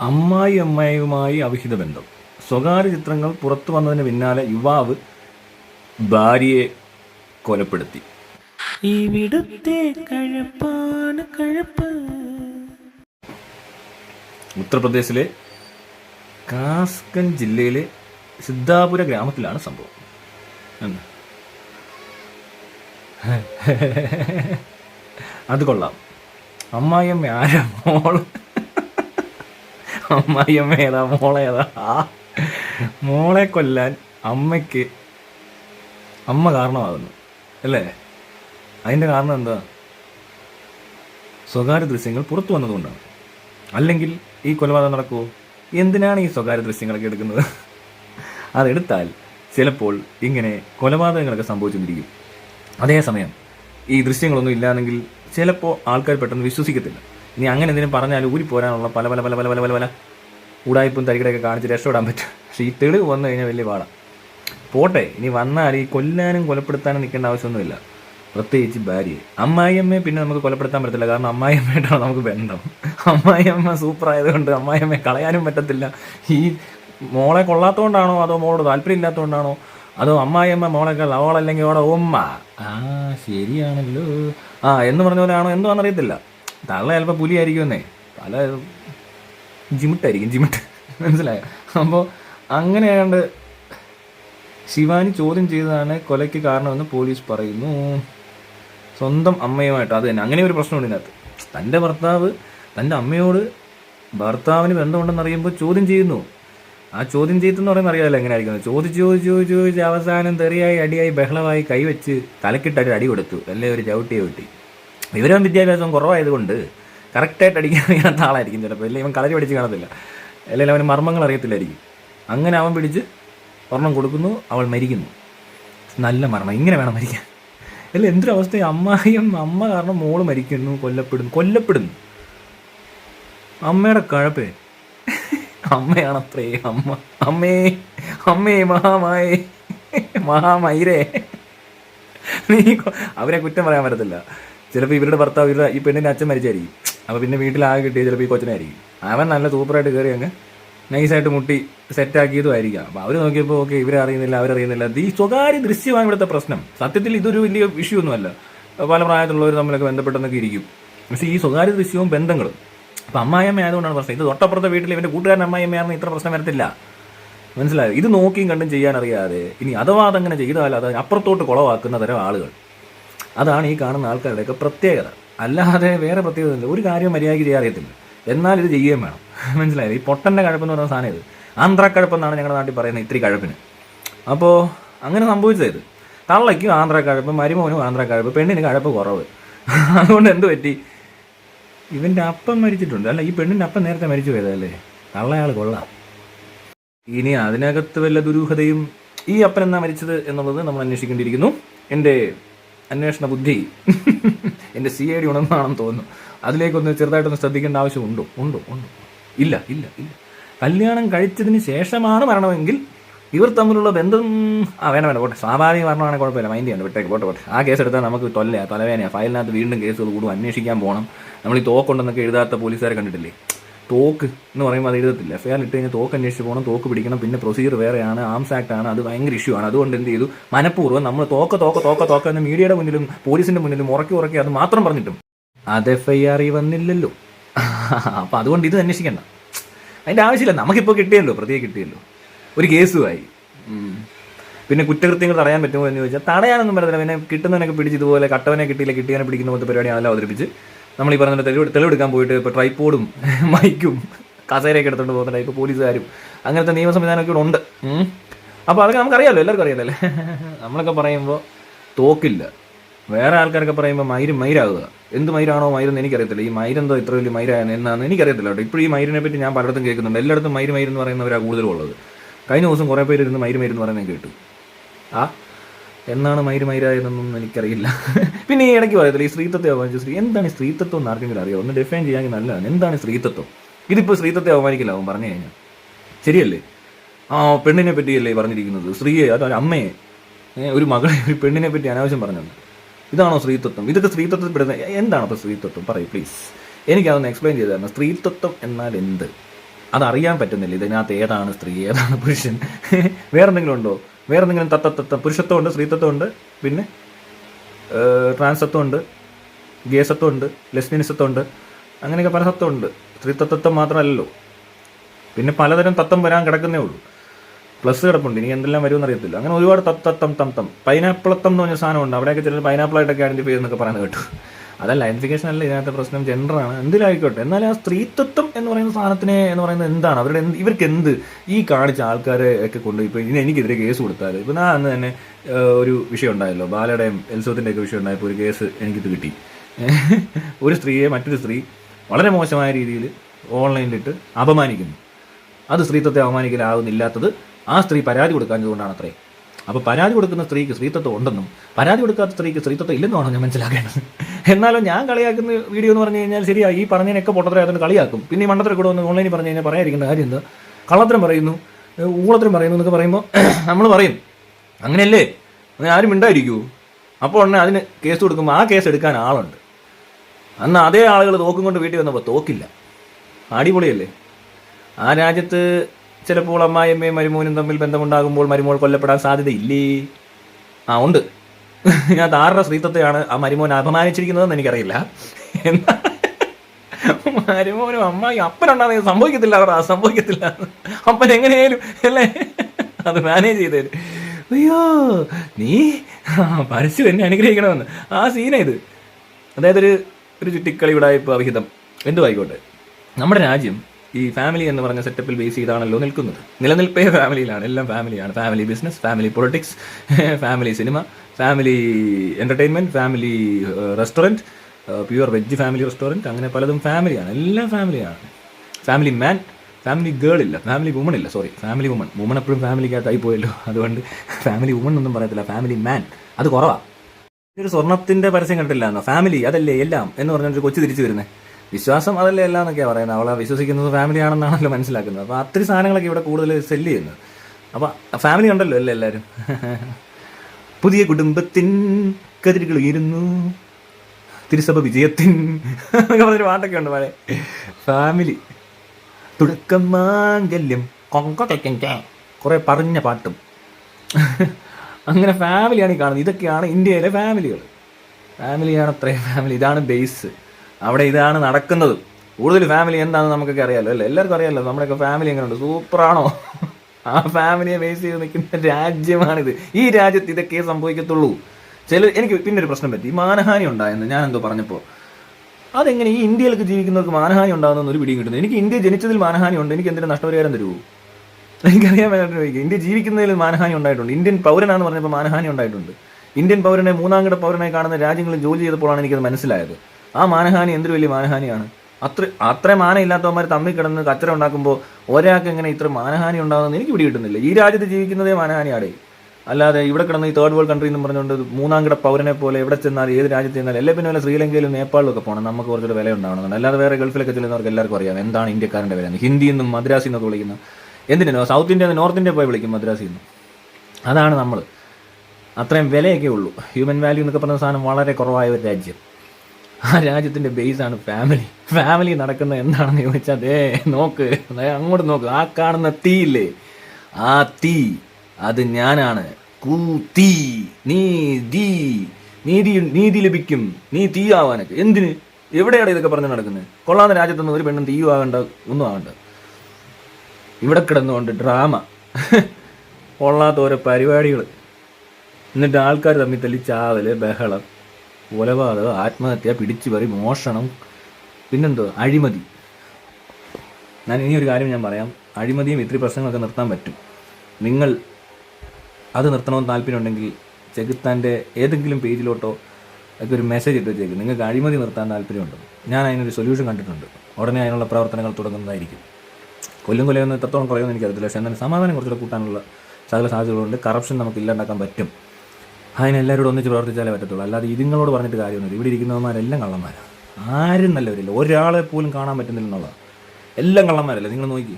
അമ്മായി അമ്മായിയുമായി അവിഹിത ബന്ധം. സ്വകാര്യ ചിത്രങ്ങൾ പുറത്തു വന്നതിന് പിന്നാലെ യുവാവ് ഭാര്യയെ കൊലപ്പെടുത്തി. ഇവിടുത്തെ കഴപ്പാണ് കഴപ്പ്. ഉത്തർപ്രദേശിലെ കാസ്കൻ ജില്ലയിലെ സിദ്ധാപുര ഗ്രാമത്തിലാണ് സംഭവം. അത് കൊള്ളാം. അമ്മായിയമ്മ ആരാ മോൾ? അമ്മായിയമ്മ ഏതാ? മോളെ ഏതാ? മോളെ കൊല്ലാൻ അമ്മയ്ക്ക് അമ്മ കാരണമാകുന്നു. അല്ലേ? അതിന്റെ കാരണം എന്താ? സ്വകാര്യ ദൃശ്യങ്ങൾ പുറത്തു വന്നതുകൊണ്ടാണ്. അല്ലെങ്കിൽ ഈ കൊലപാതകം നടക്കുമോ എന്തിനാണ് ഈ സ്വകാര്യ ദൃശ്യങ്ങളൊക്കെ എടുക്കുന്നത്? അതെടുത്താൽ ചിലപ്പോൾ ഇങ്ങനെ കൊലപാതകങ്ങളൊക്കെ സംഭവിച്ചുകൊണ്ടിരിക്കും. അതേസമയം ഈ ദൃശ്യങ്ങളൊന്നും ഇല്ലാന്നെങ്കിൽ ചിലപ്പോൾ ആൾക്കാർ പെട്ടെന്ന് വിശ്വസിക്കത്തില്ല. ഇനി അങ്ങനെ എന്തെങ്കിലും പറഞ്ഞാൽ ഊരി പോരാനുള്ള പല പല പല പല പല പല പല ഉടായ്പും തരികടയൊക്കെ കാണിച്ച് രക്ഷപ്പെടാൻ പറ്റും. പക്ഷേ ഈ തെളിവ് വന്നു കഴിഞ്ഞാൽ വലിയ പാടാണ് പോട്ടെ ഇനി വന്നാൽ ഈ കൊല്ലാനും കൊലപ്പെടുത്താനും നിൽക്കേണ്ട ആവശ്യമൊന്നുമില്ല. പ്രത്യേകിച്ച് ഭാര്യയെ. അമ്മായിയമ്മയെ പിന്നെ നമുക്ക് കൊലപ്പെടുത്താൻ പറ്റത്തില്ല. കാരണം അമ്മായിയമ്മയായിട്ടാണ് നമുക്ക് ബന്ധം. അമ്മായിയമ്മ സൂപ്പർ ആയതുകൊണ്ട് അമ്മായിയമ്മയെ കളയാനും പറ്റത്തില്ല. ഈ മോളെ കൊള്ളാത്തതുകൊണ്ടാണോ അതോ മോളോട് താല്പര്യം ഇല്ലാത്തതുകൊണ്ടാണോ അതോ അമ്മായിയമ്മ മോളെക്കാൾ അവളല്ലെങ്കിൽ അവളെ ഉമ്മ? ആ ശരിയാണല്ലോ. ആ എന്ന് പറഞ്ഞ പോലെയാണോ? എന്തോ അറിയത്തില്ല. തള്ള ചിലപ്പോൾ പുലിയായിരിക്കുമെന്നേ. തല ജിമിട്ടായിരിക്കും ജിമിട്ട്. മനസ്സിലായോ? അപ്പോൾ അങ്ങനെയാണ്ട് ശിവാനി ചോദ്യം ചെയ്തതാണ് കൊലയ്ക്ക് കാരണമെന്ന് പോലീസ് പറയുന്നു. സ്വന്തം അമ്മയുമായിട്ട് അത് തന്നെ. അങ്ങനെ ഒരു പ്രശ്നമുണ്ട് ഇതിനകത്ത്. തന്റെ ഭർത്താവ് തന്റെ അമ്മയോട് ഭർത്താവിന് ബന്ധമുണ്ടെന്ന് അറിയുമ്പോൾ ചോദ്യം ചെയ്യുന്നു. ആ ചോദ്യം ചെയ്തെന്ന് പറയുന്നത് അറിയാമല്ലോ എങ്ങനെയായിരിക്കും ചോദിച്ച് ചോദിച്ച് ചോദിച്ച് ചോദിച്ച് അവസാനം തെറിയായി അടിയായി ബഹളമായി കൈവച്ച് തലക്കിട്ടൊരു അടി കൊടുത്തു. അല്ലേ ഒരു ചവിട്ടിയെ ചവിട്ടി വിവരവും വിദ്യാഭ്യാസവും കുറവായതുകൊണ്ട് കറക്റ്റായിട്ട് അടിക്കാൻ അറിയാത്ത ആളായിരിക്കും ചിലപ്പോൾ അല്ലെങ്കിൽ ഇവൻ കളരി പഠിച്ച് കാണത്തില്ല. അല്ലെങ്കിൽ അവന് മർമ്മങ്ങൾ അറിയത്തില്ലായിരിക്കും. അങ്ങനെ അവൻ പിടിച്ച് ഒരെണ്ണം കൊടുക്കുന്നു അവൾ മരിക്കുന്നു. നല്ല മരണം. ഇങ്ങനെ വേണം മരിക്കാൻ. അല്ല എന്തൊരു അവസ്ഥ അമ്മായിയും അമ്മ കാരണം മോൾ മരിക്കുന്നു കൊല്ലപ്പെടുന്നു കൊല്ലപ്പെടുന്നു. അമ്മയുടെ കഴപ്പേ. അമ്മയാണത്രേ അമ്മ. അമ്മേ അമ്മേ മഹാമായേ മഹാമൈരേ. നീ അവരെ കുറ്റം പറയാൻ പറ്റത്തില്ല. ചിലപ്പോൾ ഇവരുടെ ഭർത്താവ് ഇവരുടെ ഈ പെണ്ണിന്റെ അച്ഛൻ മരിച്ചായിരിക്കും. അപ്പോൾ പിന്നെ വീട്ടിലാകെ കിട്ടിയ ചിലപ്പോൾ ഈ കൊച്ചിനായിരിക്കും. അവൻ നല്ല സൂപ്പറായിട്ട് കയറി അങ്ങ് നൈസായിട്ട് മുട്ടി സെറ്റാക്കിയതും ആയിരിക്കാം. അപ്പോൾ അവർ നോക്കിയപ്പോൾ ഓക്കെ ഇവരെ അറിയുന്നില്ല അവരറിയുന്നില്ല. ഈ സ്വകാര്യ ദൃശ്യമാണ് ഇവിടുത്തെ പ്രശ്നം. സത്യത്തിൽ ഇതൊരു വലിയ ഇഷ്യൂ ഒന്നുമല്ല. പല പ്രായത്തിലുള്ളവർ തമ്മിലൊക്കെ ബന്ധപ്പെട്ടെന്നൊക്കെ ഇരിക്കും. പക്ഷേ ഈ സ്വകാര്യ ദൃശ്യവും ബന്ധങ്ങളും അപ്പം അമ്മായിയമ്മ ആയതുകൊണ്ടാണ് പ്രശ്നം. ഇത് തൊട്ടപ്പുറത്തെ വീട്ടിൽ ഇവന്റെ കൂട്ടുകാരൻ അമ്മായിയമ്മയാണെന്ന് ഇത്ര പ്രശ്നം വരത്തില്ല. മനസ്സിലായോ? ഇത് നോക്കിയും കണ്ടും ചെയ്യാൻ അറിയാതെ ഇനി അഥവാ അതങ്ങനെ ചെയ്താൽ അത് അപ്പുറത്തോട്ട് കുളവാക്കുന്ന തരം ആളുകൾ. അതാണ് ഈ കാണുന്ന ആൾക്കാരുടെയൊക്കെ പ്രത്യേകത. അല്ലാതെ വേറെ പ്രത്യേകതയില്ല ഒരു കാര്യം മര്യാദയ്ക്ക് ചെയ്യാൻ അറിയത്തില്ല എന്നാൽ ഇത് ചെയ്യുകയും വേണം. മനസ്സിലായത് ഈ പൊട്ടന്റെ കഴപ്പെന്ന് പറയുന്ന സാധനം ഇത്. ആന്ധ്രാക്കഴപ്പെന്നാണ് ഞങ്ങളുടെ നാട്ടിൽ പറയുന്നത് ഇത്തിരി കഴപ്പിന്. അപ്പോൾ അങ്ങനെ സംഭവിച്ചത് തള്ളയ്ക്കും ആന്ധ്രാക്കഴപ്പ് മരുമോനും ആന്ധ്രാക്കഴപ്പ് പെണ്ണിന് കഴപ്പ് കുറവ്. അതുകൊണ്ട് എന്ത് പറ്റി? ഇവന്റെ അപ്പം മരിച്ചിട്ടുണ്ട്. അല്ല ഈ പെണ്ണിന്റെ അപ്പം നേരത്തെ മരിച്ചു പോയതല്ലേ തള്ളയാൾ കൊള്ളാം. ഇനി അതിനകത്ത് വല്ല ദുരൂഹതയും ഈ അപ്പൻ എന്നാ മരിച്ചത് എന്നുള്ളത് നമ്മൾ അന്വേഷിക്കേണ്ടിയിരിക്കുന്നു. എന്റെ അന്വേഷണ ബുദ്ധി. എന്റെ സി ഐ ഡി ഉണർന്നാണെന്ന് തോന്നുന്നു. അതിലേക്കൊന്ന് ചെറുതായിട്ടൊന്ന് ശ്രദ്ധിക്കേണ്ട ആവശ്യമുണ്ടോ? ഉണ്ടോ? ഉണ്ടോ? ഇല്ല ഇല്ല ഇല്ല. കല്യാണം കഴിച്ചതിന് ശേഷമാണ് മരണമെങ്കിൽ ഇവർ തമ്മിലുള്ള ബന്ധം ആ വേണം വേണം പോട്ടെ. സ്വാഭാവിക മരണമാണെങ്കിൽ കുഴപ്പമില്ല. മൈൻഡ് ചെയ്യണ്ട. വിട്ടേക്ക് പോട്ടെ പോട്ടെ. ആ കേസ് എടുത്താൽ നമുക്ക് തൊല്ലയാ തലവേനയാ. ഫയലിനകത്ത് വീണ്ടും കേസുകൾ കൂടും. അന്വേഷിക്കാൻ പോകണം നമ്മൾ ഈ തോക്കുണ്ടെന്നൊക്കെ എഴുതാത്ത പോലീസുകാരെ കണ്ടിട്ടില്ലേ? തോക്ക് എന്ന് പറയുമ്പോൾ അത് എഴുതത്തില്ല. എഫ് ഐ ആർ ഇട്ട് കഴിഞ്ഞാൽ തോക്ക് അന്വേഷിച്ച് പോകണം തോക്ക് പിടിക്കണം പിന്നെ പ്രൊസീജിയർ വേറെയാണ് ആംസ് ആക്ട് ആണ് അത് ഭയങ്കര ഇഷ്യൂ ആണ്. അതുകൊണ്ട് എന്ത് ചെയ്തു? മനഃപൂർവം നമ്മൾ തോക്ക തോക്ക തോക്ക തോക്ക എന്ന് മീഡിയയുടെ മുന്നിലും പോലീസിന്റെ മുന്നിലും ഉറക്കി ഉറക്കി അത് മാത്രം പറഞ്ഞിട്ടും അത് എഫ് ഐ ആർ വന്നില്ലല്ലോ. അപ്പൊ അതുകൊണ്ട് ഇത് അന്വേഷിക്കണ്ട. അതിന്റെ ആവശ്യമില്ല. നമുക്കിപ്പോൾ കിട്ടിയല്ലോ പ്രതിയെ കിട്ടിയല്ലോ. ഒരു കേസുമായി. ആയി പിന്നെ കുറ്റകൃത്യങ്ങൾ തടയാൻ പറ്റുമോ എന്ന് ചോദിച്ചാൽ തടയാനൊന്നും പറ്റത്തില്ല. പിന്നെ കിട്ടുന്നവനൊക്കെ പിടിച്ച് ഇതുപോലെ കട്ടവനെ കിട്ടിയില്ല കിട്ടിയവനെ പിടിക്കുന്ന പോലത്തെ പരിപാടി അതെല്ലാം അവതരിപ്പിച്ച്. നമ്മൾ ഈ പറഞ്ഞ തെളിവ് തെളിവെടുക്കാൻ പോയിട്ട് ഇപ്പോൾ ട്രൈപ്പോഡും മൈക്കും കസേരയൊക്കെ എടുത്തുകൊണ്ട് പോകുന്ന ടൈപ്പ് പോലീസുകാരും. അങ്ങനത്തെ നിയമ സംവിധാനമൊക്കെ ഇവിടെ ഉണ്ട്. അപ്പോൾ അതൊക്കെ നമുക്കറിയാമല്ലോ എല്ലാവർക്കും അറിയാമല്ലേ നമ്മളൊക്കെ പറയുമ്പോൾ തോക്കില്ല. വേറെ ആൾക്കാരൊക്കെ പറയുമ്പോൾ മൈര് മയിരാകുക. എന്ത് മയിരാണോ മയിരെന്ന് എനിക്കറിയത്തില്ല. ഈ മയിരെന്തോ ഇത്ര വലിയ മയിരാണ് എന്നാന്ന് എനിക്കറിയത്തില്ല കേട്ടോ. ഇപ്പോൾ ഈ മൈരിനെ പറ്റി ഞാൻ പലയിടത്തും കേൾക്കുന്നുണ്ട്. എല്ലായിടത്തും മൈര് മയിരെന്ന് പറയുന്നവരാണ് കൂടുതലും ഉള്ളത്. കഴിഞ്ഞ ദിവസം കുറേ പേര് ഇരുന്ന് മയിര് മയിരെന്ന് പറയുന്നത് കേട്ടു. ആ? എന്നാണ് മയിര് മൈരായതെന്നൊന്നും എനിക്കറിയില്ല. പിന്നെ ഈ ഇടയ്ക്ക് പറയത്തില്ല ഈ സ്ത്രീത്വത്തെ അപമാനിച്ചു സ്ത്രീ എന്താണ് സ്ത്രീത്വം എന്ന് ആർക്കെങ്കിലും അറിയാം? ഒന്ന് ഡിഫൈൻ ചെയ്യാമെങ്കിൽ നല്ലതാണ്. എന്താണ് സ്ത്രീത്വം ഇതിപ്പോൾ സ്ത്രീത്വത്തെ അപമാനിക്കില്ല അവൻ പറഞ്ഞു കഴിഞ്ഞാൽ ശരിയല്ലേ? ആ പെണ്ണിനെ പറ്റിയല്ലേ പറഞ്ഞിരിക്കുന്നത്? സ്ത്രീയെ അത് അമ്മയെ ഒരു മകളെ ഒരു പെണ്ണിനെ പറ്റി അനാവശ്യം പറഞ്ഞത് ഇതാണോ സ്ത്രീത്വം ഇതൊക്കെ സ്ത്രീത്വത്തിൽ പെടുന്ന എന്താണ് അപ്പോൾ സ്ത്രീത്വം പറയൂ പ്ലീസ് എനിക്കതൊന്ന് എക്സ്പ്ലെയിൻ ചെയ്ത് തരണം. സ്ത്രീത്വം എന്നാൽ എന്ത്? അതറിയാൻ പറ്റുന്നില്ല ഇതിനകത്ത് ഏതാണ് സ്ത്രീ ഏതാണ് പുരുഷൻ. വേറെന്തെങ്കിലും ഉണ്ടോ? വേറെ എന്തെങ്കിലും തത്ത തത്ത പുരുഷത്വമുണ്ട് സ്ത്രീത്വമുണ്ട് പിന്നെ ട്രാൻസത്വമുണ്ട് ഗേസത്വമുണ്ട് ലെസ്ബിനിസത്വമുണ്ട് അങ്ങനെയൊക്കെ പല തത്വമുണ്ട്. സ്ത്രീത്വത്വം മാത്രമല്ലല്ലോ. പിന്നെ പലതരം തത്വം വരാൻ കിടക്കുന്നേ ഉള്ളൂ. പ്ലസ് കിടപ്പുണ്ട് ഇനി എന്തെല്ലാം വരുമെന്ന് അറിയത്തില്ല അങ്ങനെ ഒരുപാട് തത്തം തം തം പൈനാപ്പിളത്തം എന്ന് പറഞ്ഞ സാധനമുണ്ട്. അവിടെയൊക്കെ ചിലർ പൈനാപ്പിളായിട്ടൊക്കെ ഐഡന്റിഫൈ ചെയ്യുന്നൊക്കെ പറയുന്നത് കേട്ടു. അതല്ല ഐഡന്റിഫിക്കേഷൻ അല്ല ഇതിനകത്തെ പ്രശ്നം ജെൻഡറാണ് എന്തിലായിക്കോട്ടെ. എന്നാലും ആ സ്ത്രീത്വം എന്ന് പറയുന്ന സാധനത്തിനെ എന്ന് പറയുന്നത് എന്താണ്? അവരുടെ എന്ത് ഇവർക്ക് എന്ത്? ഈ കാണിച്ച ആൾക്കാരെ ഒക്കെ കൊണ്ട് ഇപ്പൊ ഇനി എനിക്കെതിരെ കേസ് കൊടുത്താൽ ഇപ്പൊ ഞാൻ അന്ന് തന്നെ ഒരു വിഷയം ഉണ്ടായല്ലോ. ബാലയുടെയും എൽസോത്തിന്റെ ഒക്കെ വിഷയം ഉണ്ടായപ്പോൾ ഒരു കേസ് എനിക്കിത് കിട്ടി. ഒരു സ്ത്രീയെ മറ്റൊരു സ്ത്രീ വളരെ മോശമായ രീതിയിൽ ഓൺലൈനിലിട്ട് അപമാനിക്കുന്നു. അത് സ്ത്രീത്വത്തെ അപമാനിക്കലാകുന്നില്ലാത്തത് ആ സ്ത്രീ പരാതി കൊടുക്കാഞ്ഞതുകൊണ്ടാണ് അത്രേ. അപ്പോൾ പരാതി കൊടുക്കുന്ന സ്ത്രീക്ക് സ്ത്രീത്വം ഉണ്ടെന്നും പരാതി കൊടുക്കാത്ത സ്ത്രീക്ക് സ്ത്രീത്വം ഇല്ലെന്നുമാണ് ഞാൻ മനസ്സിലാക്കേണ്ടത്. എന്നാലും ഞാൻ കളിയാക്കുന്ന വീഡിയോ എന്ന് പറഞ്ഞു കഴിഞ്ഞാൽ ശരിയാ ഈ പറഞ്ഞതിനൊക്കെ പൊട്ടത്തരായതുകൊണ്ട് കളിയാക്കും. പിന്നെ ഈ മണ്ടത്തരം കൂടെ ഒന്ന് ഓൺലൈനിൽ പറഞ്ഞു കഴിഞ്ഞാൽ പറയാതിരിക്കേണ്ട കാര്യം എന്താ? കള്ളത്തരം പറയുന്നു ഊളത്തരം പറയുന്നു എന്നൊക്കെ പറയുമ്പോൾ നമ്മൾ പറയും അങ്ങനെയല്ലേ? അങ്ങനെ ആരും മിണ്ടായിരിക്കുമോ അപ്പോൾ ഉടനെ അതിന് കേസ് കൊടുക്കുമ്പോൾ ആ കേസ് എടുക്കാൻ ആളുണ്ട്. അന്ന് അതേ ആളുകൾ തോക്കും കൊണ്ട് വീട്ടിൽ വന്നപ്പോൾ തോക്കില്ല. അടിപൊളിയല്ലേ? ആ രാജ്യത്ത് ചിലപ്പോൾ അമ്മായിയമ്മയും മരുമോനും തമ്മിൽ ബന്ധമുണ്ടാകുമ്പോൾ മരുമോൾ കൊല്ലപ്പെടാൻ സാധ്യതയില്ലേ? ആ ഉണ്ട്. ഞാൻ ആരുടെ സ്ത്രീത്വത്തെയാണ് ആ മരുമോൻ അപമാനിച്ചിരിക്കുന്നതെന്ന് എനിക്കറിയില്ല. മരുമോനും അമ്മായി അപ്പനുണ്ടാകുന്ന സംഭവിക്കത്തില്ല അവർ ആ സംഭവിക്കത്തില്ല. അപ്പൻ എങ്ങനെയായാലും അല്ലേ? അത് മാനേജ് ചെയ്തേര് അയ്യോ നീ പരസ്യം എന്നെ അനുഗ്രഹിക്കണമെന്ന്. ആ സീനാ ഇത്. അതായത് ഒരു ഒരു ചുറ്റിക്കളിയുടെ ഇപ്പോൾ അവിഹിതം എന്തുമായിക്കോട്ടെ നമ്മുടെ രാജ്യം ഈ ഫാമിലി എന്ന് പറഞ്ഞ സെറ്റപ്പിൽ ബേസ് ചെയ്താണല്ലോ നിൽക്കുന്നത്. നിലനിൽപ്പേ ഫാമിലിയിലാണ് എല്ലാം ഫാമിലിയാണ് family business family politics family cinema family entertainment family restaurant pure veg family restaurant അങ്ങനെ പലതും ഫാമിലിയാണ് എല്ലാം ഫാമിലിയാണ് ഫാമിലി മാൻ ഫാമിലി ഗേൾ ഇല്ല. ഫാമിലി വുമൺ ഇല്ല സോറി ഫാമിലി വുമൺ വുമൺ എപ്പോഴും ഫാമിലിക്കകത്തായി പോയല്ലോ അതുകൊണ്ട് ഫാമിലി വുമൺ ഒന്നും പറയത്തില്ല. ഫാമിലി മാൻ അത് കുറവാണ് ഒരു സ്വർണത്തിന്റെ പരസ്യം കണ്ടില്ല എന്നോ? ഫാമിലി അതല്ലേ എല്ലാം എന്ന് പറഞ്ഞൊരു കൊച്ചു തിരിച്ചു വരുന്നത് വിശ്വാസം അതല്ലേ എല്ലാം എന്നൊക്കെയാണ് പറയുന്നത്. അവളെ വിശ്വസിക്കുന്നത് ഫാമിലി ആണെന്നാണല്ലോ മനസ്സിലാക്കുന്നത്. അപ്പോൾ അത്രയും സാധനങ്ങളൊക്കെ ഇവിടെ കൂടുതൽ സെല്ല് ചെയ്യുന്നത്. അപ്പോൾ ഫാമിലി ഉണ്ടല്ലോ അല്ലേ എല്ലാവരും പുതിയ കുടുംബത്തിൻ കതിരുകൾ ഉയരുന്നു. തിരുസഭ വിജയത്തിൻ പറഞ്ഞൊരു പാട്ടൊക്കെ ഉണ്ട് പഴയ ഫാമിലി തുടക്കം മാംഗല്യം. കുറെ പറഞ്ഞ പാട്ടും. അങ്ങനെ ഫാമിലിയാണ് ഈ കാണുന്നത്. ഇതൊക്കെയാണ് ഇന്ത്യയിലെ ഫാമിലികൾ. ഫാമിലിയാണ് അത്രയും ഫാമിലി ഇതാണ് ബേസ് അവിടെ ഇതാണ് നടക്കുന്നത്. കൂടുതൽ ഫാമിലി എന്താണെന്ന് നമുക്കൊക്കെ അറിയാമല്ലോ അല്ലേ? എല്ലാവർക്കും അറിയാമല്ലോ നമ്മുടെയൊക്കെ ഫാമിലി എങ്ങനെയുണ്ട്? സൂപ്പറാണോ ആ ഫാമിലിയെ ബേസ് ചെയ്ത് നിൽക്കുന്ന രാജ്യമാണിത്. ഈ രാജ്യത്ത് ഇതൊക്കെ സംഭവിക്കത്തുള്ളൂ. ചില എനിക്ക് പിന്നെ ഒരു പ്രശ്നം പറ്റി. മാനഹാനി ഉണ്ടായെന്ന് ഞാൻ എന്തോ പറഞ്ഞപ്പോൾ അതെങ്ങനെ ഈ ഇന്ത്യയിലൊക്കെ ജീവിക്കുന്നവർക്ക് മാനഹാനി ഉണ്ടാകുന്ന ഒരു പിടിയും കിട്ടുന്നത് എനിക്ക് ഇന്ത്യ ജനിച്ചതിൽ മാനഹാനി ഉണ്ട്. എനിക്ക് എന്തിനും നഷ്ടപരിഹാരം തരുമോ എനിക്കറിയാൻ വേണ്ടി ചോദിക്കുക ഇന്ത്യ ജീവിക്കുന്നതിൽ മാനഹാനി ഉണ്ടായിട്ടുണ്ട്. ഇന്ത്യൻ പൗരനാന്ന് പറഞ്ഞപ്പോൾ മാനഹാനി ഉണ്ടായിട്ടുണ്ട്. ഇന്ത്യൻ പൗരനെ മൂന്നാം കിട പൗരനായി കാണുന്ന രാജ്യങ്ങളിൽ ജോലി ചെയ്തപ്പോഴാണ് എനിക്കത് മനസ്സിലായത്. ആ മാനഹാനി എന്തൊരു വലിയ മാനഹാനിയാണ്? അത്ര അത്ര മാനമില്ലാത്തവന്മാർ തമ്മിൽ കിടന്ന് കച്ചറ ഉണ്ടാക്കുമ്പോൾ ഒരാൾക്ക് എങ്ങനെ ഇത്ര മാനഹാനി ഉണ്ടാകുന്നത് എനിക്ക് പിടി കിട്ടുന്നില്ല ഈ രാജ്യത്ത് ജീവിക്കുന്നതേ മാനഹാനിയാടേ. അല്ലാതെ ഇവിടെ കിടന്ന് ഈ തേർഡ് വേൾഡ് കൺട്രി എന്ന് പറഞ്ഞുകൊണ്ട് മൂന്നാം കിട പൗരനെ പോലെ എവിടെ ചെന്നാൽ ഏത് രാജ്യത്ത് ചെന്നാൽ എല്ലാ പിന്നെ വല്ല ശ്രീലങ്കയിലും നേപ്പാളിലും ഒക്കെ പോകണം നമുക്ക് കുറച്ചൊരു വില ഉണ്ടാവണം അല്ലാതെ വേറെ ഗൾഫിലൊക്കെ ചെല്ലുന്നവർക്ക് എല്ലാവർക്കും അറിയാം എന്താണ് ഇന്ത്യക്കാരന്റെ വില. ഹിന്ദി എന്നും മദ്രാസി എന്നൊക്കെ വിളിക്കുന്ന എന്തിനോ? സൗത്ത് ഇന്ത്യ നോർത്ത് ഇന്ത്യ പോയി വിളിക്കും മദ്രാസി എന്ന് അതാണ് നമ്മൾ അത്രയും വിലയൊക്കെ ഉള്ളൂ. ഹ്യൂമൻ വാല്യൂ എന്നൊക്കെ പറഞ്ഞ സാധനം വളരെ കുറവായ ഒരു രാജ്യം. ആ രാജ്യത്തിന്റെ ബേസ് ആണ് ഫാമിലി ഫാമിലി നടക്കുന്ന എന്താണെന്ന് ചോദിച്ചാൽ അതേ നോക്ക്. അതായത് അങ്ങോട്ട് നോക്ക്. ആ കാണുന്ന തീ ഇല്ലേ ആ തീ അത് ഞാനാണ്. തീ നീ ദീ. നീതി നീതി ലഭിക്കും. നീ തീ തീയാവാനൊക്കെ എന്തിന്? എവിടെയാണ് ഇതൊക്കെ പറഞ്ഞു നടക്കുന്നത്? കൊള്ളാവുന്ന രാജ്യത്തൊന്നും ഒരു പെണ്ണും തീയും ആകണ്ട ഒന്നും ആകണ്ട. ഇവിടെ കിടന്നുകൊണ്ട് ഡ്രാമ കൊള്ളാത്ത ഓരോ പരിപാടികൾ എന്നിട്ട് ആൾക്കാർ തമ്മിൽ തല്ലി ചാവൽ ബഹളം. കൊലപാതകം ആത്മഹത്യ പിടിച്ചുപറി മോഷണം പിന്നെന്തോ അഴിമതി. ഞാൻ ഇനി ഒരു കാര്യം ഞാൻ പറയാം. അഴിമതിയും ഇത്തിരി പ്രശ്നങ്ങളൊക്കെ നിർത്താൻ പറ്റും. നിങ്ങൾ അത് നിർത്തണമെന്ന് താല്പര്യമുണ്ടെങ്കിൽ ചെകുത്താന്റെ ഏതെങ്കിലും പേജിലോട്ടോ ഒക്കെ ഒരു മെസ്സേജ് ഇട്ട് വെച്ചേക്കും. നിങ്ങൾക്ക് അഴിമതി നിർത്താൻ താല്പര്യമുണ്ട്? ഞാൻ അതിനൊരു സൊല്യൂഷൻ കണ്ടിട്ടുണ്ട്. ഉടനെ അതിനുള്ള പ്രവർത്തനങ്ങൾ തുടങ്ങുന്നതായിരിക്കും. കൊല്ലും എന്ന് എത്രത്തോളം കുറയുമെന്ന് എനിക്കറിയത്തില്ല. പക്ഷേ എന്നാലും സമാധാനം കുറച്ചുകൂടെ കൂട്ടാനുള്ള സകല സാധ്യതകളുണ്ട്. കറപ്ഷൻ നമുക്ക് ഇല്ലാണ്ടാക്കാൻ പറ്റും. അതിനെല്ലാവരോടും ഒന്നിച്ച് പ്രവർത്തിച്ചാലേ പറ്റത്തുള്ളൂ. അല്ലാതെ ഇതുങ്ങളോട് പറഞ്ഞിട്ട് കാര്യമൊന്നുമില്ല. ഇവിടെ ഇരിക്കുന്നവന്മാരെല്ലാം കള്ളന്മാരാണ് ആരും നല്ലവരില്ല. ഒരാളെ പോലും കാണാൻ പറ്റുന്നില്ല എന്നുള്ളതാണ്. എല്ലാം കള്ളന്മാരല്ലേ? നിങ്ങൾ നോക്കി.